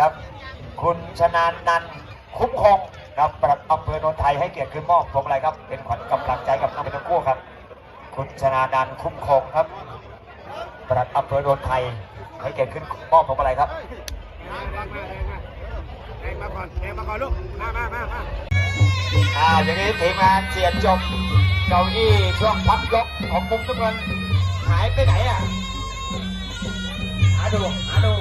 ครับ คุณชนานนันคุ้มคงครับปลัดอำเภอโนนไทยให้เกียรติขึ้นมอบพวงมาลัยครับ เป็นขวัญกำลังใจกับนักเป็นทั้งคู่ครับ คุณชนานันคุ้มคงครับปลัดอำเภอโนนไทยให้เกียรติขึ้นมอบพวงมาลัยครับแรงมาก่อนแรงมาก่อนลูก มามามามาอ่าอย่างนี้ทีมงานเสียจบเก้าอี้ช่วงพับยกของมุมทุกคนหายไปไหนอะหาดูหาดู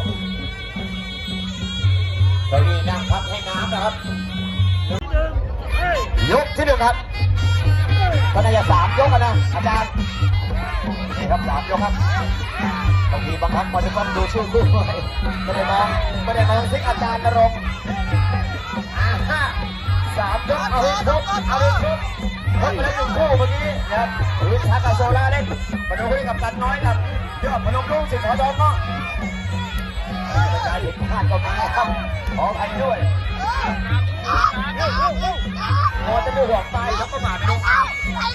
เก้าอี้นั่งพับให้น้ำนะครับ ยกที่หนึ่งครับก็น่าจะสามยกอะนะอาจารย์นี่ครับสามยกครับบางทีบางครั้งมันจะต้องดูชื่อคู่ด้วยไม่ได้มองไม่ได้มองซิกอาจารย์นรงค์อ่าห้าสามยกเอาให้ครบเอาให้ครบครบไปแล้วหนึ่งคู่เมื่อกี้นะครับหรือชาตาโซล่าเล่นมาดูให้กับตันน้อยกับยอดพนมรุ่งสิงห์ขอดองเนาะกระจายผิดพลาดก็มีครับ ขออภัยด้วยพอจะดูห่วงไปแล้วก็มาดูไอ้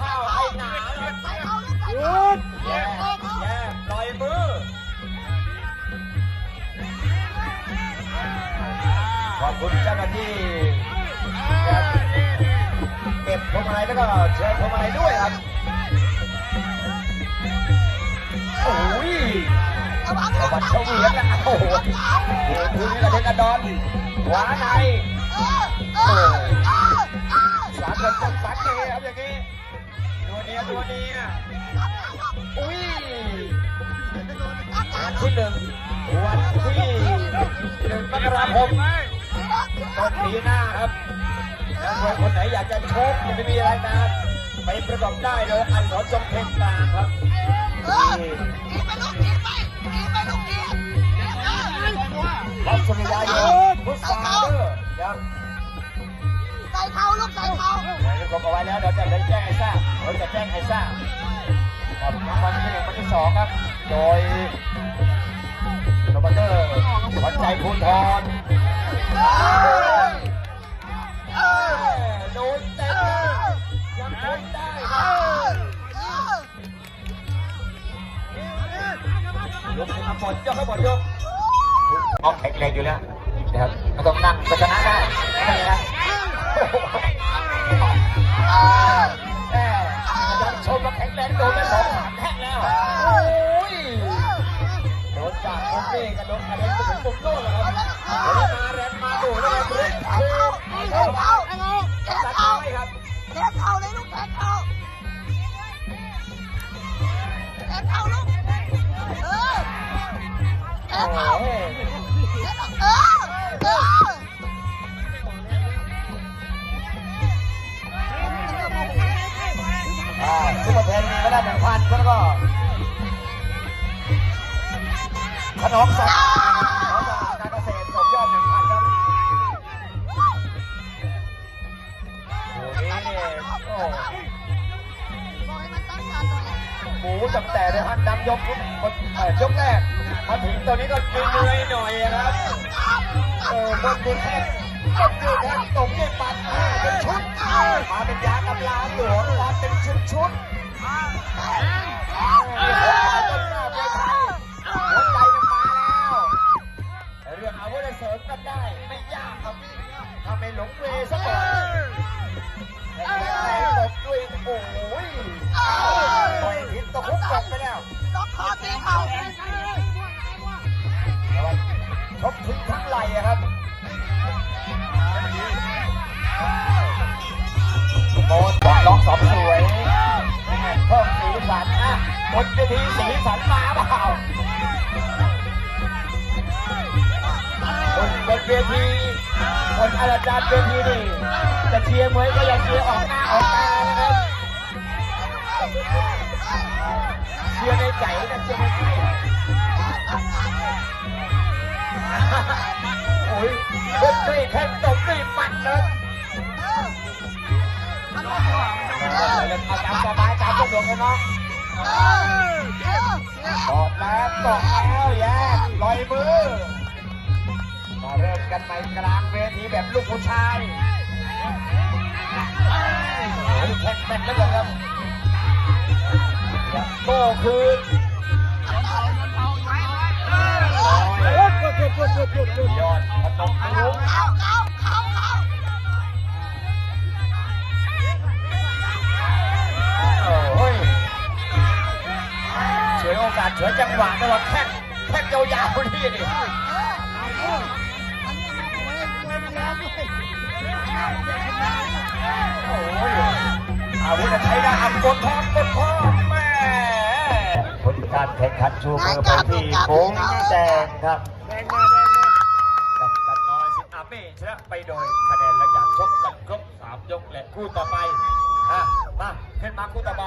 ข้าวไอ้หนาหยุดแย่แย่ปล่อยมือขอบคุณเจ้าหน้าที่ แล้วก็เชิญพวงมาลัยด้วยครับ โอ้ยสวัสดิ์เฉวียนนะโอ้โหเดี๋ยวคุณกระเด็นกระดอนขวาในสามคนต้องสักเลยครับอย่างนี้ตัวเนี้ยตัวเนี้ยอุ้ยวันที่หนึ่งวันที่หนึ่งมกราคมต้นปีหน้าครับ นักมวยคนไหนอยากจะชกยังไม่มีรายการไปประกอบได้เลยอันสอนจงเพชรกลางครับนี่รัชมียายนพุทธาเดอร์ครับใส่เขาลูกใส่เขาไว้กบเอาไว้แล้วเดี๋ยวจะได้แจ้งให้ทราบเราจะแจ้งให้ทราบครับรางวัลที่หนึ่งวันที่สองครับ โดยโรเบอร์เตอร์ขวัญใจภูทร โดนเต็มเลยยังทนได้ยกขึ้นมาหมดยกให้หมดยกออกแข็งแรงอยู่แล้วนะครับไม่ต้องนั่งก็ชนะได้ไม่เป็นไรนะแม่ยังชมมาแข็งแรงโดนไปสองสามแท่งแล้วโอ้ยโดนจากมุมนี่กับโดนกระเด็นไปถึงมุมโน่นแล้วครับมาแร เจ็บเขาลูกเออเจ็โอ้บโหเอาเออเอออ่าซุปเปอร์เพนก็ได้หนึ่งพันแล้วก็ขนมสด หมูจับแต่ในพันดำยกคนยกแรกมาถึงตัวนี้ก็เหนื่อยหน่อยนะครับเออบนบุญแท่งบนบุญแท่งตกในปัดมาเป็นชุดมาเป็นยากำลาหลวงมาเป็นชุดชุด ชกถึงทั้งไหล่ครับโดนบอลล็อกสองสวยเพิ่มสีสันอะบนเวทีสีสันมาเปล่าบนบนเวทีบนอาจารย์เวทีนี่จะเชียร์มวยก็ยังเชียร์ออกหน้าออกตา เชียร์ในใจนะเชียร์ในใจโอ้ยตบด้วยแข้งตบด้วยหมัดเลยเอาตามสบายตามสะดวกเลยเนาะตอบแล้วตอบแล้วแย่ลอยมือมาเริ่มกันใหม่กลางเวทีแบบลูกผู้ชายโอ้ยแข่งแม่นแล้วครับ โต้คืนหยุดหยุดหยุดหยุดหยุดหยุดยอดพนมรุ้งเข้าเข้าเข้าเข้าโอ้ยฉวยโอกาสฉวยจังหวะต่ว่าแค่แค่ยาวๆนี่ดิโอ้ยอาวุธใช้ได้อับกดทองกดทองแม่ผล การแข่งขันชูมือไปที่โค้งแดงครับแดงมาแดงมากับตันน้อยสิอาเมชนะไปโดยคะแนนหลังจากชกกันครบสามยกและคู่ต่อไปอะมาขึ้นมาคู่ต่อไป